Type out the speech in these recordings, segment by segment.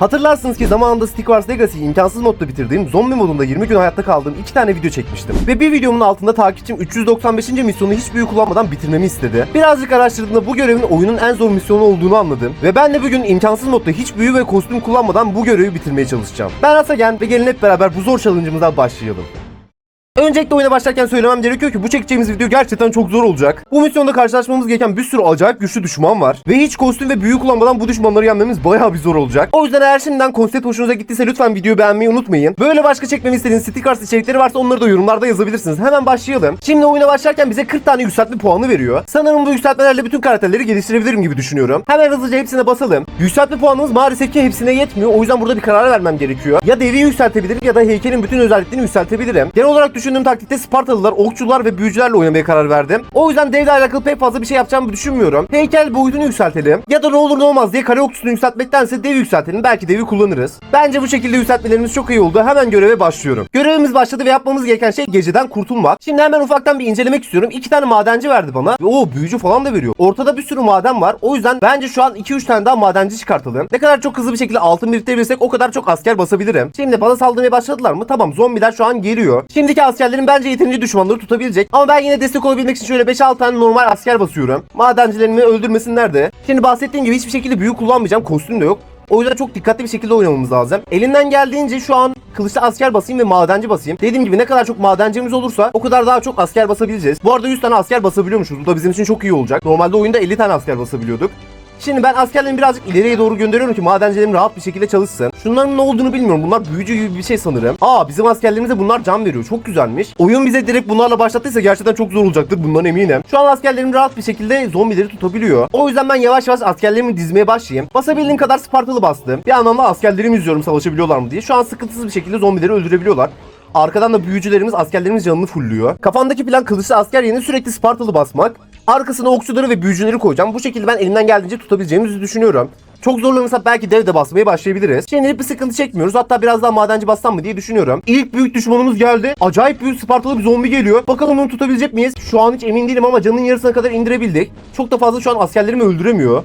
Hatırlarsınız ki zamanında Stick Wars Legacy'yi imkansız modda bitirdiğim zombi modunda 20 gün hayatta kaldığım iki tane video çekmiştim. Ve bir videomun altında takipçim 395. misyonu hiç büyü kullanmadan bitirmemi istedi. Birazcık araştırdığımda bu görevin oyunun en zor misyonu olduğunu anladım. Ve ben de bugün imkansız modda hiç büyü ve kostüm kullanmadan bu görevi bitirmeye çalışacağım. Ben Asagen ve gelin hep beraber bu zor challenge'ımıza başlayalım. Öncelikle oyuna başlarken söylemem gerekiyor ki bu çekeceğimiz video gerçekten çok zor olacak. Bu misyonda karşılaşmamız gereken bir sürü acayip güçlü düşman var. Ve hiç kostüm ve büyü kullanmadan bu düşmanları yenmemiz bayağı bir zor olacak. O yüzden eğer şimdiden konsept hoşunuza gittiyse lütfen videoyu beğenmeyi unutmayın. Böyle başka çekmemi istediğiniz stickers içerikleri varsa onları da yorumlarda yazabilirsiniz. Hemen başlayalım. Şimdi oyuna başlarken bize 40 tane yükseltme puanı veriyor. Sanırım bu yükseltmelerle bütün karakterleri geliştirebilirim gibi düşünüyorum. Hemen hızlıca hepsine basalım. Yükseltme puanımız maalesef ki hepsine yetmiyor. O yüzden burada bir karar vermem gerekiyor. Ya devi yükseltebilirim ya da heykelin bütün özelliklerini yükseltebilirim. Genel olarak düşündüğüm taktikte Spartalılar, okçular ve büyücülerle oynamaya karar verdim. O yüzden devle alakalı pek fazla bir şey yapacağımı düşünmüyorum. Heykel boyutunu yükseltelim. Ya da ne olur ne olmaz diye kare okçusunu yükseltmektense devi yükseltelim. Belki devi kullanırız. Bence bu şekilde yükseltmelerimiz çok iyi oldu. Hemen göreve başlıyorum. Görevimiz başladı ve yapmamız gereken şey geceden kurtulmak. Şimdi hemen ufaktan bir incelemek istiyorum. İki tane madenci verdi bana. Ve o büyücü falan da veriyor. Ortada bir sürü maden var. O yüzden bence şu an 2-3 tane daha madenci çıkartalım. Ne kadar çok hızlı bir şekilde altın biriktirebilirsek o kadar çok asker basabilirim. Şimdi bana saldırmaya başladılar mı? Tamam zombiler şu an geliyor. Şimdiki askerlerin bence yeterince düşmanları tutabilecek. Ama ben yine destek olabilmek için şöyle 5-6 tane normal asker basıyorum. Madencilerimi öldürmesinler de. Şimdi bahsettiğim gibi hiçbir şekilde büyü kullanmayacağım. Kostüm de yok. O yüzden çok dikkatli bir şekilde oynamamız lazım. Elimden geldiğince şu an kılıçlı asker basayım ve madenci basayım. Dediğim gibi ne kadar çok madencimiz olursa o kadar daha çok asker basabileceğiz. Bu arada 100 tane asker basabiliyormuşuz. Bu da bizim için çok iyi olacak. Normalde oyunda 50 tane asker basabiliyorduk. Şimdi ben askerlerimi birazcık ileriye doğru gönderiyorum ki madencilerim rahat bir şekilde çalışsın. Şunların ne olduğunu bilmiyorum. Bunlar büyücü gibi bir şey sanırım. Aa bizim askerlerimize bunlar can veriyor. Çok güzelmiş. Oyun bize direkt bunlarla başlattıysa gerçekten çok zor olacaktır. Bundan eminim. Şu an askerlerim rahat bir şekilde zombileri tutabiliyor. O yüzden ben yavaş yavaş askerlerimi dizmeye başlayayım. Basabildiğim kadar Spartalı bastım. Bir yandan da askerlerimi izliyorum savaşabiliyorlar mı diye. Şu an sıkıntısız bir şekilde zombileri öldürebiliyorlar. Arkadan da büyücülerimiz askerlerimiz canını fulluyor. Kafamdaki plan kılıçlı asker yerine sürekli Spartalı basmak. Arkasına okçuları ve büyücüleri koyacağım. Bu şekilde ben elimden geldiğince tutabileceğimizi düşünüyorum. Çok zorlanırsa belki dev de basmaya başlayabiliriz. Şimdilik bir sıkıntı çekmiyoruz. Hatta biraz daha madenci bassam mı diye düşünüyorum. İlk büyük düşmanımız geldi. Acayip büyük Spartalı bir zombi geliyor. Bakalım onu tutabilecek miyiz? Şu an hiç emin değilim ama canın yarısına kadar indirebildik. Çok da fazla şu an askerlerimi öldüremiyor.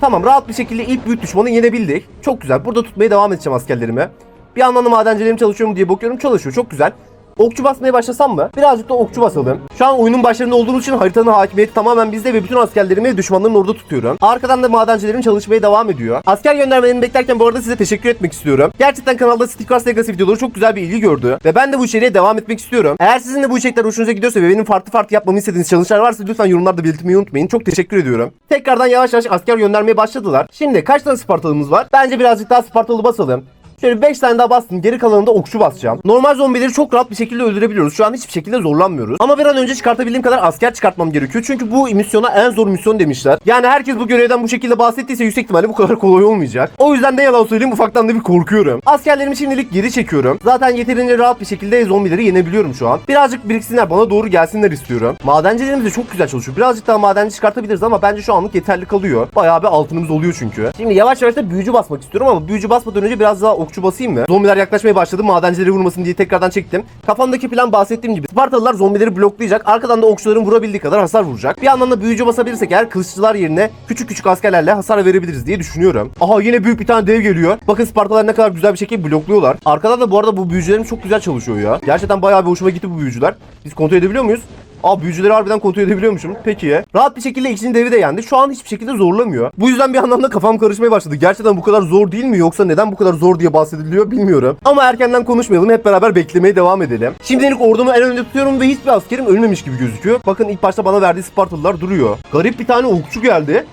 Tamam rahat bir şekilde ilk büyük düşmanı yenebildik. Çok güzel. Burada tutmaya devam edeceğim askerlerimi. Bir yandan da madencilerim çalışıyor mu diye bakıyorum. Çalışıyor. Çok güzel. Okçu basmaya başlasam mı? Birazcık da okçu basalım. Şu an oyunun başlarında olduğumuz için haritanın hakimiyeti tamamen bizde ve bütün askerlerimi düşmanların orada tutuyorum. Arkadan da madencilerim çalışmaya devam ediyor. Asker göndermelerini beklerken bu arada size teşekkür etmek istiyorum. Gerçekten kanalda Stick Wars Legacy videoları çok güzel bir ilgi gördü. Ve ben de bu içeriğe devam etmek istiyorum. Eğer sizin de bu içerikler hoşunuza gidiyorsa ve benim farklı farklı yapmamı istediğiniz challenge'lar varsa lütfen yorumlarda belirtmeyi unutmayın. Çok teşekkür ediyorum. Tekrardan yavaş yavaş asker göndermeye başladılar. Şimdi kaç tane Spartalımız var? Bence birazcık daha Spartalı basalım. Şöyle 5 tane daha bastım. Geri kalanında okçu basacağım. Normal zombileri çok rahat bir şekilde öldürebiliyoruz. Şu an hiçbir şekilde zorlanmıyoruz. Ama bir an önce çıkartabildiğim kadar asker çıkartmam gerekiyor. Çünkü bu misyona en zor misyon demişler. Yani herkes bu görevden bu şekilde bahsettiyse yüksek ihtimalle bu kadar kolay olmayacak. O yüzden ne yalan söyleyeyim ufaktan da bir korkuyorum. Askerlerimi şimdilik geri çekiyorum. Zaten yeterince rahat bir şekilde zombileri yenebiliyorum şu an. Birazcık biriksinler bana doğru gelsinler istiyorum. Madencilerimiz de çok güzel çalışıyor. Birazcık daha madenci çıkartabiliriz ama bence şu anlık yeterli kalıyor. Bayağı bir altınımız oluyor çünkü. Şimdi yavaş yavaş da büyücü basmak istiyorum ama büyücü basmadan önce biraz daha okçu basayım mı? Zombiler yaklaşmaya başladı. Madencileri vurmasın diye tekrardan çektim. Kafamdaki plan bahsettiğim gibi. Spartalılar zombileri bloklayacak. Arkadan da okçuların vurabildiği kadar hasar vuracak. Bir yandan da büyücü basabilirsek eğer kılıççılar yerine küçük küçük askerlerle hasar verebiliriz diye düşünüyorum. Aha yine büyük bir tane dev geliyor. Bakın Spartalılar ne kadar güzel bir şekilde blokluyorlar. Arkadan da bu arada bu büyücülerim çok güzel çalışıyor ya. Gerçekten bayağı bir hoşuma gitti bu büyücüler. Biz kontrol edebiliyor muyuz? Aa büyücüleri harbiden kontrol edebiliyormuşum. Peki ya. Rahat bir şekilde ikinci devi de yendi. Şu an hiçbir şekilde zorlamıyor. Bu yüzden bir yandan da kafam karışmaya başladı. Gerçekten bu kadar zor değil mi yoksa neden bu kadar zor diye bahsediliyor bilmiyorum. Ama erkenden konuşmayalım. Hep beraber beklemeye devam edelim. Şimdilik ordumu en önde tutuyorum ve hiçbir askerim ölmemiş gibi gözüküyor. Bakın ilk başta bana verdiği Spartalılar duruyor. Garip bir tane okçu geldi.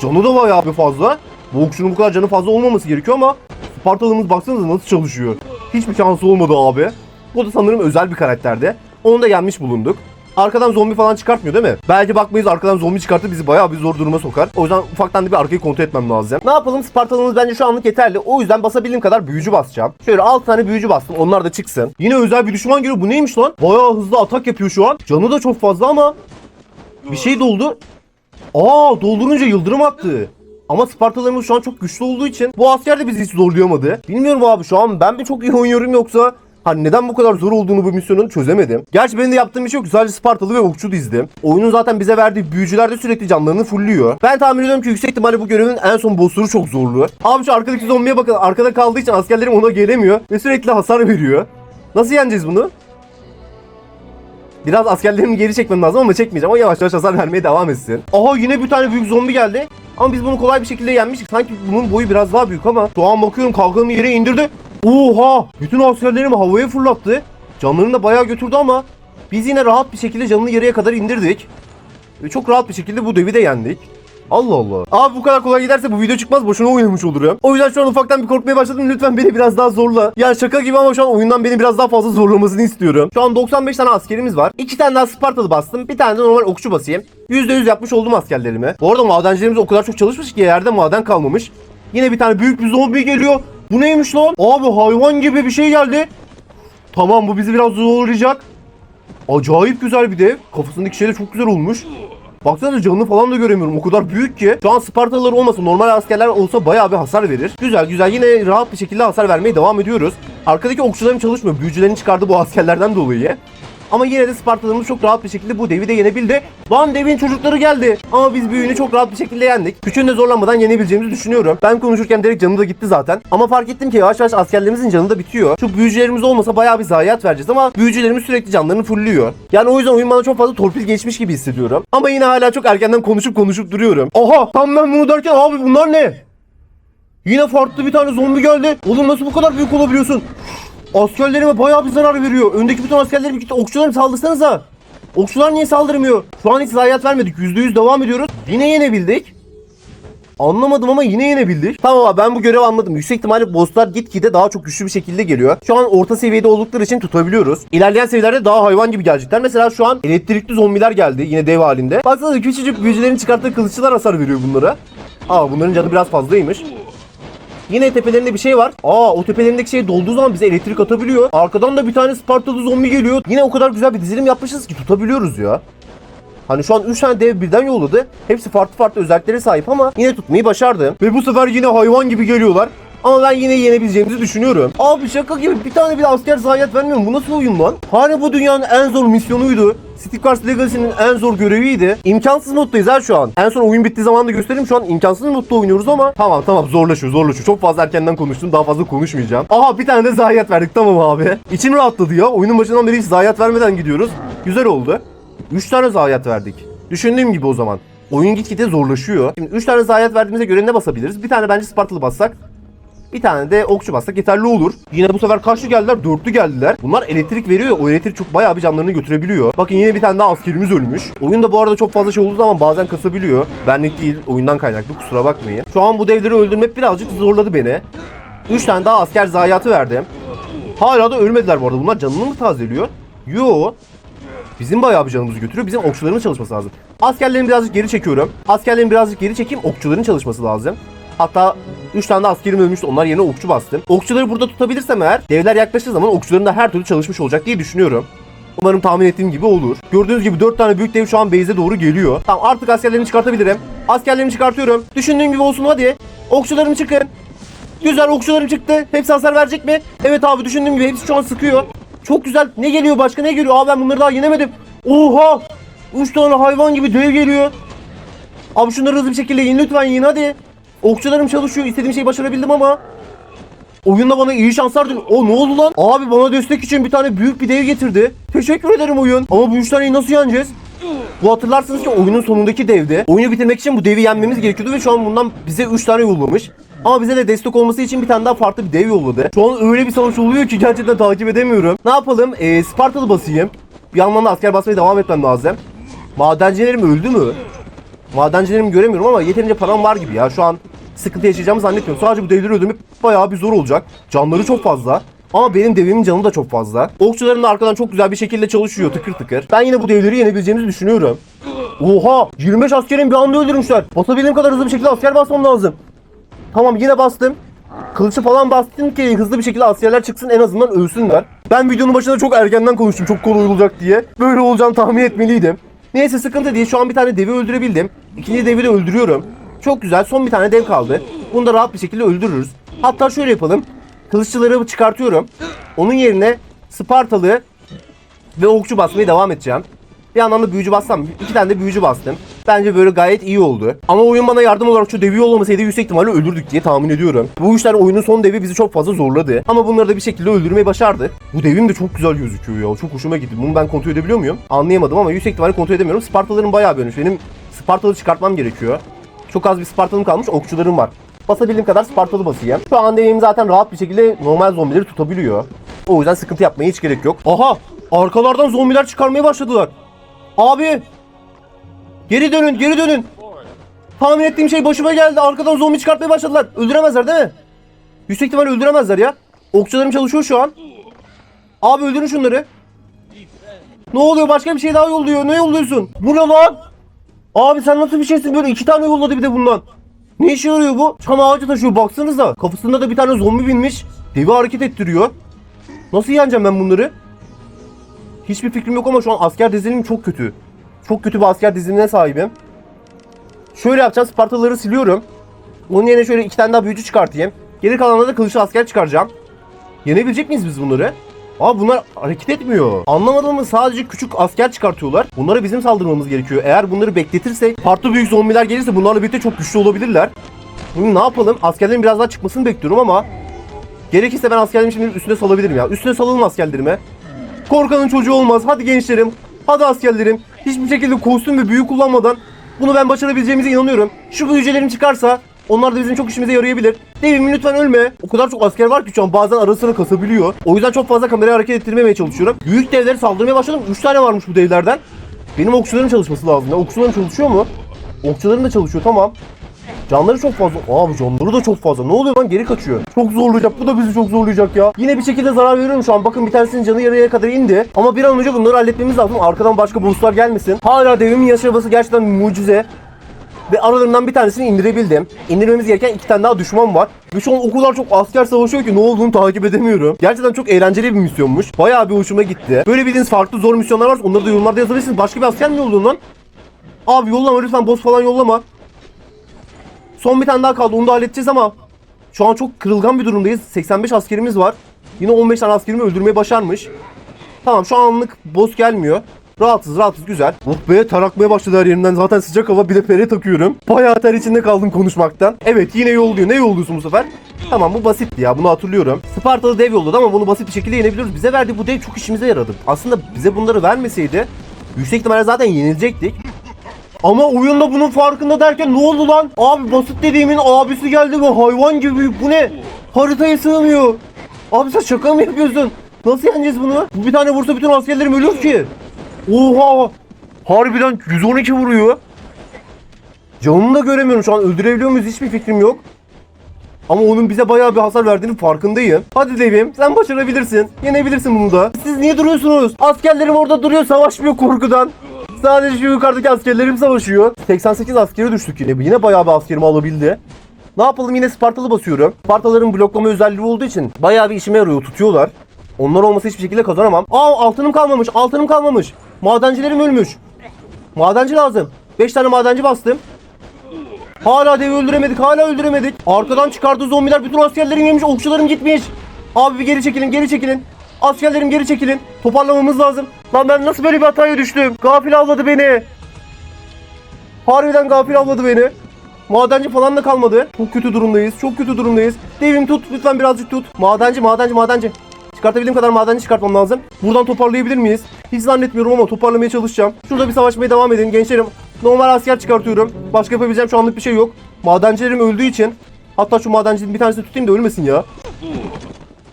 Canı da bayağı bir fazla. Bu okçunun bu kadar canı fazla olmaması gerekiyor ama Spartalımız baksanıza nasıl çalışıyor. Hiçbir şansı olmadı abi. Bu da sanırım özel bir karakterdi. Onu da yenmiş bulunduk. Arkadan zombi falan çıkartmıyor değil mi? Belki bakmayız arkadan zombi çıkartır bizi bayağı bir zor duruma sokar. O yüzden ufaktan da bir arkayı kontrol etmem lazım. Ne yapalım Spartalımız bence şu anlık yeterli. O yüzden basabildiğim kadar büyücü basacağım. Şöyle 6 tane büyücü bastım onlar da çıksın. Yine özel bir düşman geliyor bu neymiş lan? Bayağı hızlı atak yapıyor şu an. Canı da çok fazla ama bir şey doldu. Aa doldurunca yıldırım attı. Ama Spartalarımız şu an çok güçlü olduğu için bu asker de bizi hiç zorlayamadı. Bilmiyorum abi şu an ben mi çok iyi oynuyorum yoksa Hani neden bu kadar zor olduğunu bu misyonun çözemedim. Gerçi benim de yaptığım bir şey yok. Sadece Spartalı ve okçu dizdim. Oyunun zaten bize verdiği büyücüler de sürekli canlarını fullüyor. Ben tahmin ediyorum ki yüksek ihtimalle bu görevin en son boss'ları çok zorlu. Abi şu arkadaki zombiye bakın. Arkada kaldığı için askerlerim ona gelemiyor. Ve sürekli hasar veriyor. Nasıl yeneceğiz bunu? Biraz askerlerimi geri çekmem lazım ama çekmeyeceğim. O yavaş yavaş hasar vermeye devam etsin. Aha yine bir tane büyük zombi geldi. Ama biz bunu kolay bir şekilde yenmiştik. Sanki bunun boyu biraz daha büyük ama şu an bakıyorum kalkanını yere indirdi. Oha! Bütün askerlerimi havaya fırlattı. Canlarını da bayağı götürdü ama biz yine rahat bir şekilde canını yarıya kadar indirdik. Ve çok rahat bir şekilde bu devi de yendik. Allah Allah. Abi bu kadar kolay giderse bu video çıkmaz boşuna oynamış olurum. O yüzden şu an ufaktan bir korkmaya başladım. Lütfen beni biraz daha zorla. Ya şaka gibi ama şu an oyundan beni biraz daha fazla zorlamasını istiyorum. Şu an 95 tane askerimiz var. 2 tane daha Spartalı bastım. Bir tane de normal okçu basayım. %100 yapmış oldum askerlerimi. Bu arada madencilerimiz o kadar çok çalışmış ki yerde maden kalmamış. Yine bir tane büyük bir zombi geliyor. Bu neymiş lan? Abi hayvan gibi bir şey geldi. Tamam bu bizi biraz zorlayacak. Acayip güzel bir dev. Kafasındaki şey de çok güzel olmuş. Baksana canını falan da göremiyorum. O kadar büyük ki. Şu an Spartalılar olmasa normal askerler olsa bayağı bir hasar verir. Güzel güzel yine rahat bir şekilde hasar vermeye devam ediyoruz. Arkadaki okçularım çalışmıyor. Büyücülerini çıkardı bu askerlerden dolayı. Ama yine de Spartalılarımız çok rahat bir şekilde bu devi de yenebildi. Lan devin çocukları geldi. Ama biz büyüğünü çok rahat bir şekilde yendik. Küçüğünü de zorlanmadan yenebileceğimizi düşünüyorum. Ben konuşurken direkt canı da gitti zaten. Ama fark ettim ki yavaş yavaş askerlerimizin canı da bitiyor. Şu büyücülerimiz olmasa bayağı bir zayiat vereceğiz ama büyücülerimiz sürekli canlarını fullüyor. Yani o yüzden oyun bana çok fazla torpil geçmiş gibi hissediyorum. Ama yine hala çok erkenden konuşup konuşup duruyorum. Aha tam ben bunu derken abi bunlar ne? Yine farklı bir tane zombi geldi. Oğlum nasıl bu kadar büyük olabiliyorsun? Askerlerime bayağı bir zarar veriyor. Öndeki bütün askerlerim gitti. Okçularım saldırsanıza. Okçular niye saldırmıyor? Şu an hiç zayiat vermedik. %100 devam ediyoruz. Yine yenebildik. Anlamadım ama yine yenebildik. Tamam abi ben bu görevi anladım. Yüksek ihtimalle bosslar gitgide daha çok güçlü bir şekilde geliyor. Şu an orta seviyede oldukları için tutabiliyoruz. İlerleyen seviyelerde daha hayvan gibi gelecekler. Mesela şu an elektrikli zombiler geldi yine dev halinde. Baksanıza küçücük büyücülerin çıkarttığı kılıççılar hasar veriyor bunlara. Aa bunların canı biraz fazlaymış. Yine tepelerinde bir şey var. Aa o tepelerindeki şey dolduğu zaman bize elektrik atabiliyor. Arkadan da bir tane Spartalı zombi geliyor. Yine o kadar güzel bir dizilim yapmışız ki tutabiliyoruz ya. Hani şu an 3 tane dev birden yolladı. Hepsi farklı farklı özelliklere sahip ama yine tutmayı başardı. Ve bu sefer yine hayvan gibi geliyorlar. Ama ben yine yenebileceğimizi düşünüyorum. Abi şaka gibi bir tane bile asker zayiat vermiyorum. Bu nasıl oyun lan? Hani bu dünyanın en zor misyonuydu. City Cars Legacy'nin en zor göreviydi. İmkansız moddayız ha şu an. En son oyun bittiği zaman da göstereyim. Şu an imkansız modda oynuyoruz ama tamam tamam zorlaşıyor zorlaşıyor. Çok fazla erkenden konuştum. Daha fazla konuşmayacağım. Aha bir tane de zayiat verdik tamam abi. İçim rahatladı ya. Oyunun başından beri hiç zayiat vermeden gidiyoruz. Güzel oldu. 3 tane zayiat verdik. Düşündüğüm gibi o zaman. Oyun gitgide zorlaşıyor. Şimdi 3 tane zayiat verdiğimizde göre ne basabiliriz? Bir tane bence Spartalı bassak. Bir tane de okçu bassak yeterli olur. Yine bu sefer kaçlı geldiler? Dörtlü geldiler. Bunlar elektrik veriyor. O elektrik çok bayağı bir canlarını götürebiliyor. Bakın yine bir tane daha askerimiz ölmüş. Oyunda bu arada çok fazla şey olduğu zaman bazen kasabiliyor. Benlik değil. Oyundan kaynaklı. Kusura bakmayın. Şu an bu devleri öldürmek birazcık zorladı beni. 3 tane daha asker zayiatı verdim. Hala da ölmediler bu arada. Bunlar canını mı tazeliyor? Yo. Bizim bayağı bir canımızı götürüyor. Bizim okçuların çalışması lazım. Askerlerimi birazcık geri çekiyorum. Askerlerimi birazcık geri çekeyim. Okçuların çalışması lazım. Hatta 3 tane de askerim ölmüştü. Onlar yerine okçu bastım. Okçuları burada tutabilirsem eğer devler yaklaştığı zaman okçuların da her türlü çalışmış olacak diye düşünüyorum. Umarım tahmin ettiğim gibi olur. Gördüğünüz gibi 4 tane büyük dev şu an base'e doğru geliyor. Tamam artık askerlerimi çıkartabilirim. Askerlerimi çıkartıyorum. Düşündüğüm gibi olsun hadi. Okçularım çıkın. Güzel okçularım çıktı. Hepsi hasar verecek mi? Evet abi düşündüğüm gibi hepsi şu an sıkıyor. Çok güzel. Ne geliyor başka ne geliyor? Abi ben bunları daha yenemedim. Oha! 3 tane hayvan gibi dev geliyor. Abi şunları hızlı bir şekilde yiyin lütfen yiyin hadi. Okçularım çalışıyor. İstediğim şeyi başarabildim ama. Oyunda bana iyi şanslar diliyor. O ne oldu lan? Abi bana destek için bir tane büyük bir dev getirdi. Teşekkür ederim oyun. Ama bu üç taneyi nasıl yeneceğiz? Bu hatırlarsınız ki oyunun sonundaki devdi. Oyunu bitirmek için bu devi yenmemiz gerekiyordu ve şu an bundan bize 3 tane yollamış. Ama bize de destek olması için bir tane daha farklı bir dev yolladı. Şu an öyle bir savaş oluyor ki gerçekten takip edemiyorum. Ne yapalım? Ee, Spartalı basayım. Bir yandan da asker basmaya devam etmem lazım. Madencilerim öldü mü? Madencilerimi göremiyorum ama yeterince param var gibi ya. Şu an sıkıntı yaşayacağımı zannetmiyorum. Sadece bu devleri öldürmek bayağı bir zor olacak. Canları çok fazla. Ama benim devimin canı da çok fazla. Okçularım da arkadan çok güzel bir şekilde çalışıyor tıkır tıkır. Ben yine bu devleri yenebileceğimizi düşünüyorum. Oha! 25 askerin bir anda öldürmüşler. Basabildiğim kadar hızlı bir şekilde asker basmam lazım. Tamam yine bastım. Kılıcı falan bastım ki hızlı bir şekilde askerler çıksın en azından ölsünler. Ben videonun başında çok erkenden konuştum çok kolay olacak diye. Böyle olacağını tahmin etmeliydim. Neyse sıkıntı değil şu an bir tane devi öldürebildim. İkinci devi de öldürüyorum. Çok güzel son bir tane dev kaldı. Bunu da rahat bir şekilde öldürürüz. Hatta şöyle yapalım. Kılıççıları çıkartıyorum. Onun yerine Spartalı ve okçu basmaya devam edeceğim. Bir yandan da büyücü bassam. iki tane de büyücü bastım. Bence böyle gayet iyi oldu. Ama oyun bana yardım olarak şu devi yollamasaydı yüksek ihtimalle ölürdük diye tahmin ediyorum. Bu tane oyunun son devi bizi çok fazla zorladı. Ama bunları da bir şekilde öldürmeyi başardık. Bu devim de çok güzel gözüküyor ya. Çok hoşuma gitti. Bunu ben kontrol edebiliyor muyum? Anlayamadım ama yüksek ihtimalle kontrol edemiyorum. Spartaların bayağı önüş. Benim Spartalı çıkartmam gerekiyor. Çok az bir Spartalım kalmış. Okçularım var. Basabildiğim kadar Spartalı basayım. Şu an devim zaten rahat bir şekilde normal zombileri tutabiliyor. O yüzden sıkıntı yapmaya hiç gerek yok. Aha! Arkalardan zombiler çıkarmaya başladılar. Abi! Geri dönün, geri dönün. Tahmin ettiğim şey başıma geldi. Arkadan zombi çıkartmaya başladılar. Öldüremezler değil mi? Yüksek ihtimalle öldüremezler ya. Okçularım çalışıyor şu an. Abi öldürün şunları. Ne oluyor? Başka bir şey daha yolluyor. Ne yolluyorsun? Bu ne lan? Abi sen nasıl bir şeysin böyle? iki tane yolladı bir de bundan. Ne işe yarıyor bu? Çam ağacı taşıyor baksanıza. Kafasında da bir tane zombi binmiş. Devi hareket ettiriyor. Nasıl yeneceğim ben bunları? Hiçbir fikrim yok ama şu an asker dizilimim çok kötü. Çok kötü bir asker dizilimine sahibim. Şöyle yapacağım. Spartalıları siliyorum. Onun yerine şöyle iki tane daha büyücü çıkartayım. Geri kalanında da kılıçlı asker çıkaracağım. Yenebilecek miyiz biz bunları? Aa bunlar hareket etmiyor. Anlamadığımız sadece küçük asker çıkartıyorlar. Bunlara bizim saldırmamız gerekiyor. Eğer bunları bekletirsek farklı büyük zombiler gelirse bunlarla birlikte çok güçlü olabilirler. Bunu ne yapalım? Askerlerin biraz daha çıkmasını bekliyorum ama gerekirse ben askerlerimi şimdi üstüne salabilirim ya. Üstüne salalım askerlerime. Korkanın çocuğu olmaz. Hadi gençlerim. Hadi askerlerim. Hiçbir şekilde kostüm ve büyü kullanmadan bunu ben başarabileceğimize inanıyorum. Şu büyücelerim çıkarsa onlar da bizim çok işimize yarayabilir. Devim lütfen ölme. O kadar çok asker var ki şu an bazen ara sıra kasabiliyor. O yüzden çok fazla kamerayı hareket ettirmemeye çalışıyorum. Büyük devleri saldırmaya başladım. 3 tane varmış bu devlerden. Benim okçularım çalışması lazım. Ya okçularım çalışıyor mu? Okçularım da çalışıyor tamam. Canları çok fazla. Abi canları da çok fazla. Ne oluyor lan geri kaçıyor. Çok zorlayacak. Bu da bizi çok zorlayacak ya. Yine bir şekilde zarar veriyorum şu an. Bakın bir tanesinin canı yarıya kadar indi. Ama bir an önce bunları halletmemiz lazım. Arkadan başka bosslar gelmesin. Hala devimin yaşaması gerçekten mucize. Ve aralarından bir tanesini indirebildim. İndirmemiz gereken iki tane daha düşman var. Ve şu an o kadar çok asker savaşıyor ki ne olduğunu takip edemiyorum. Gerçekten çok eğlenceli bir misyonmuş. Bayağı bir hoşuma gitti. Böyle bildiğiniz farklı zor misyonlar varsa onları da yorumlarda yazabilirsiniz. Başka bir asker mi yolluyorsun lan? Abi yollama lütfen boss falan yollama. Son bir tane daha kaldı onu da halledeceğiz ama şu an çok kırılgan bir durumdayız. 85 askerimiz var. Yine 15 tane askerimi öldürmeyi başarmış. Tamam şu anlık boss gelmiyor. Rahatsız rahatsız güzel. Oh be tarakmaya başladı her yerinden. Zaten sıcak hava bir de pere takıyorum. Bayağı ter içinde kaldım konuşmaktan. Evet yine yolluyor. Ne yolluyorsun bu sefer? Tamam bu basitti ya bunu hatırlıyorum. Spartalı dev yolladı ama bunu basit bir şekilde yenebiliyoruz. Bize verdiği bu dev çok işimize yaradı. Aslında bize bunları vermeseydi yüksek ihtimalle zaten yenilecektik. Ama oyunda bunun farkında derken ne oldu lan? Abi basit dediğimin abisi geldi ve hayvan gibi. Bu ne? Haritaya sığmıyor. Abi sen şaka mı yapıyorsun? Nasıl yeneceğiz bunu? Bu bir tane vursa bütün askerlerim ölür ki. Oha! Harbiden 112 vuruyor. Canını da göremiyorum şu an. Öldürebiliyor muyuz hiçbir fikrim yok. Ama onun bize bayağı bir hasar verdiğinin farkındayım. Hadi devim sen başarabilirsin. Yenebilirsin bunu da. Siz niye duruyorsunuz? Askerlerim orada duruyor savaşmıyor korkudan. Sadece şu yukarıdaki askerlerim savaşıyor. 88 askeri düştük yine. Yine bayağı bir askerimi alabildi. Ne yapalım yine Spartalı basıyorum. Spartaların bloklama özelliği olduğu için bayağı bir işime yarıyor tutuyorlar. Onlar olmasa hiçbir şekilde kazanamam. Aa altınım kalmamış altınım kalmamış. Madencilerim ölmüş. Madenci lazım. 5 tane madenci bastım. Hala devi öldüremedik hala öldüremedik. Arkadan çıkardığı zombiler bütün askerlerim yemiş okçularım gitmiş. Abi bir geri çekilin geri çekilin. Askerlerim geri çekilin. Toparlamamız lazım. Lan ben nasıl böyle bir hataya düştüm? Gafil avladı beni. Harbiden gafil avladı beni. Madenci falan da kalmadı. Çok kötü durumdayız. Çok kötü durumdayız. Devim tut. Lütfen birazcık tut. Madenci, madenci, madenci. Çıkartabildiğim kadar madenci çıkartmam lazım. Buradan toparlayabilir miyiz? Hiç zannetmiyorum ama toparlamaya çalışacağım. Şurada bir savaşmaya devam edin gençlerim. Normal asker çıkartıyorum. Başka yapabileceğim şu anlık bir şey yok. Madencilerim öldüğü için. Hatta şu madencinin bir tanesini tutayım da ölmesin ya.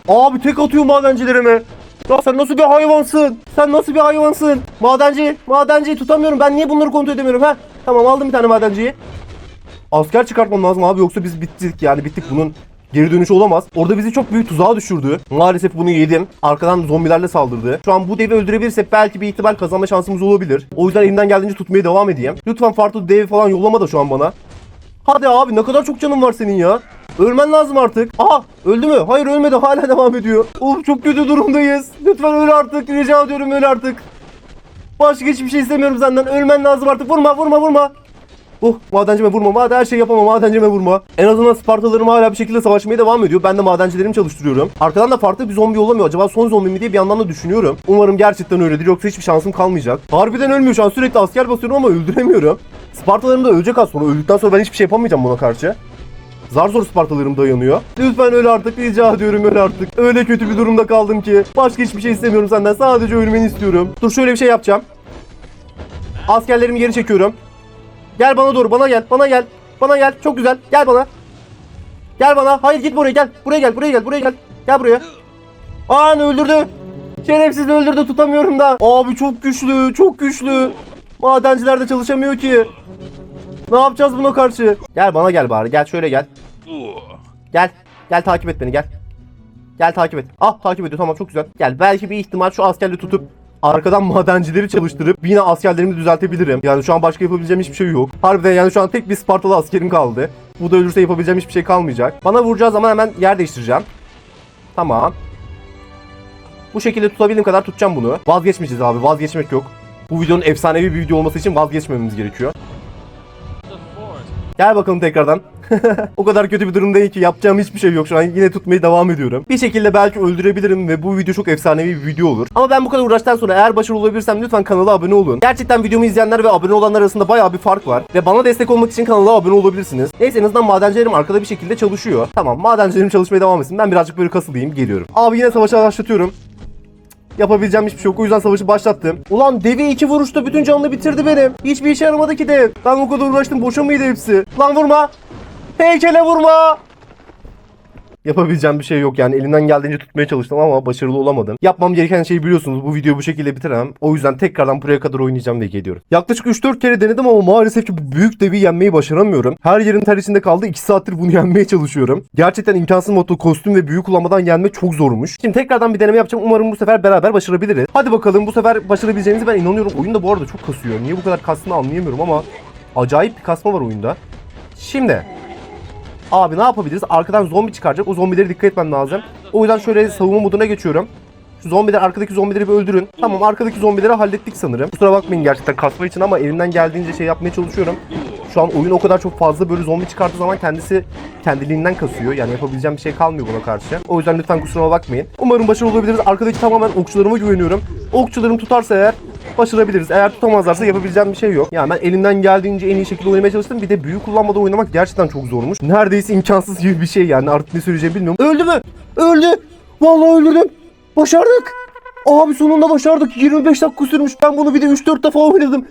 Abi tek atıyor madencilerime. Ya sen nasıl bir hayvansın? Sen nasıl bir hayvansın? Madenci, madenciyi tutamıyorum. Ben niye bunları kontrol edemiyorum ha? Tamam aldım bir tane madenciyi. Asker çıkartmam lazım abi yoksa biz bittik yani bittik bunun geri dönüşü olamaz. Orada bizi çok büyük tuzağa düşürdü. Maalesef bunu yedim. Arkadan zombilerle saldırdı. Şu an bu devi öldürebilirsek belki bir ihtimal kazanma şansımız olabilir. O yüzden elimden geldiğince tutmaya devam edeyim. Lütfen farklı dev falan yollama da şu an bana. Hadi abi ne kadar çok canın var senin ya. Ölmen lazım artık. Aha öldü mü? Hayır ölmedi hala devam ediyor. Of çok kötü durumdayız. Lütfen öl artık rica ediyorum öl artık. Başka hiçbir şey istemiyorum senden. Ölmen lazım artık. Vurma vurma vurma. Oh madencime vurma. Maden her şey yapamam. Madencime vurma. En azından Spartalarım hala bir şekilde savaşmaya devam ediyor. Ben de madencilerimi çalıştırıyorum. Arkadan da farklı bir zombi yollamıyor. Acaba son zombi mi diye bir yandan da düşünüyorum. Umarım gerçekten öyledir. Yoksa hiçbir şansım kalmayacak. Harbiden ölmüyor şu an. Sürekli asker basıyorum ama öldüremiyorum. Spartalarım da ölecek az sonra. Öldükten sonra ben hiçbir şey yapamayacağım buna karşı. Zar zor Spartalarım dayanıyor. Lütfen öl artık rica ediyorum öl artık. Öyle kötü bir durumda kaldım ki. Başka hiçbir şey istemiyorum senden. Sadece ölmeni istiyorum. Dur şöyle bir şey yapacağım. Askerlerimi geri çekiyorum. Gel bana doğru bana gel bana gel. Bana gel çok güzel gel bana. Gel bana. Hayır git buraya gel. Buraya gel buraya gel buraya gel. Gel buraya. Aa öldürdü. Şerefsiz öldürdü tutamıyorum da. Abi çok güçlü çok güçlü. Madenciler de çalışamıyor ki. Ne yapacağız buna karşı? Gel bana gel bari. Gel şöyle gel. Gel. Gel takip et beni gel. Gel takip et. Ah takip ediyor tamam çok güzel. Gel belki bir ihtimal şu askerleri tutup arkadan madencileri çalıştırıp yine askerlerimi düzeltebilirim. Yani şu an başka yapabileceğim hiçbir şey yok. Harbiden yani şu an tek bir Spartalı askerim kaldı. Bu da ölürse yapabileceğim hiçbir şey kalmayacak. Bana vuracağı zaman hemen yer değiştireceğim. Tamam. Bu şekilde tutabildiğim kadar tutacağım bunu. Vazgeçmeyeceğiz abi vazgeçmek yok. Bu videonun efsanevi bir video olması için vazgeçmememiz gerekiyor. Gel bakalım tekrardan. o kadar kötü bir durumdayım ki yapacağım hiçbir şey yok şu an. Yine tutmaya devam ediyorum. Bir şekilde belki öldürebilirim ve bu video çok efsanevi bir video olur. Ama ben bu kadar uğraştan sonra eğer başarılı olabilirsem lütfen kanala abone olun. Gerçekten videomu izleyenler ve abone olanlar arasında bayağı bir fark var. Ve bana destek olmak için kanala abone olabilirsiniz. Neyse en azından madencilerim arkada bir şekilde çalışıyor. Tamam madencilerim çalışmaya devam etsin. Ben birazcık böyle kasılayım geliyorum. Abi yine savaşı başlatıyorum. Yapabileceğim hiçbir şey yok. O yüzden savaşı başlattım. Ulan devi iki vuruşta bütün canını bitirdi benim. Hiçbir işe yaramadı ki dev. Ben o kadar uğraştım. Boşa mıydı hepsi? Lan vurma. Heykele vurma. Yapabileceğim bir şey yok yani elimden geldiğince tutmaya çalıştım ama başarılı olamadım. Yapmam gereken şeyi biliyorsunuz bu videoyu bu şekilde bitiremem. O yüzden tekrardan buraya kadar oynayacağım ve geliyorum. Yaklaşık 3-4 kere denedim ama maalesef ki bu büyük devi yenmeyi başaramıyorum. Her yerin ter içinde kaldı 2 saattir bunu yenmeye çalışıyorum. Gerçekten imkansız modda kostüm ve büyü kullanmadan yenmek çok zormuş. Şimdi tekrardan bir deneme yapacağım umarım bu sefer beraber başarabiliriz. Hadi bakalım bu sefer başarabileceğinize ben inanıyorum. Oyun da bu arada çok kasıyor. Niye bu kadar kastığını anlayamıyorum ama acayip bir kasma var oyunda. Şimdi Abi ne yapabiliriz? Arkadan zombi çıkaracak. O zombilere dikkat etmem lazım. O yüzden şöyle savunma moduna geçiyorum. Şu zombiler, arkadaki zombileri bir öldürün. Tamam arkadaki zombileri hallettik sanırım. Kusura bakmayın gerçekten kasma için ama elimden geldiğince şey yapmaya çalışıyorum. Şu an oyun o kadar çok fazla böyle zombi çıkarttığı zaman kendisi kendiliğinden kasıyor. Yani yapabileceğim bir şey kalmıyor buna karşı. O yüzden lütfen kusuruma bakmayın. Umarım başarılı olabiliriz. Arkadaki tamamen okçularıma güveniyorum. Okçularım tutarsa eğer başarabiliriz. Eğer tutamazlarsa yapabileceğim bir şey yok. Yani ben elimden geldiğince en iyi şekilde oynamaya çalıştım. Bir de büyü kullanmadan oynamak gerçekten çok zormuş. Neredeyse imkansız gibi bir şey yani. Artık ne söyleyeceğimi bilmiyorum. Öldü mü? Öldü. Vallahi öldürdüm. Başardık. Abi sonunda başardık. 25 dakika sürmüş. Ben bunu bir de 3-4 defa oynadım.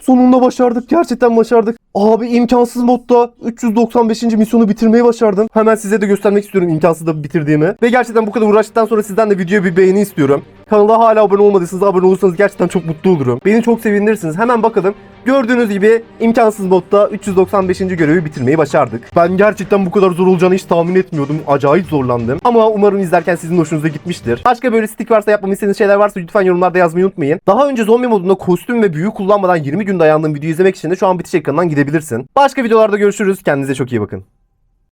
Sonunda başardık. Gerçekten başardık. Abi imkansız modda 395. misyonu bitirmeyi başardım. Hemen size de göstermek istiyorum imkansız da bitirdiğimi. Ve gerçekten bu kadar uğraştıktan sonra sizden de videoya bir beğeni istiyorum. Kanala hala abone olmadıysanız abone olursanız gerçekten çok mutlu olurum. Beni çok sevindirirsiniz. Hemen bakalım. Gördüğünüz gibi imkansız modda 395. görevi bitirmeyi başardık. Ben gerçekten bu kadar zor olacağını hiç tahmin etmiyordum. Acayip zorlandım. Ama umarım izlerken sizin hoşunuza gitmiştir. Başka böyle stick varsa yapmamı istediğiniz şeyler varsa lütfen yorumlarda yazmayı unutmayın. Daha önce zombi modunda kostüm ve büyü kullanmadan 20 gün dayandığım videoyu izlemek için de şu an bitiş ekranından gidebilirsin. Başka videolarda görüşürüz. Kendinize çok iyi bakın.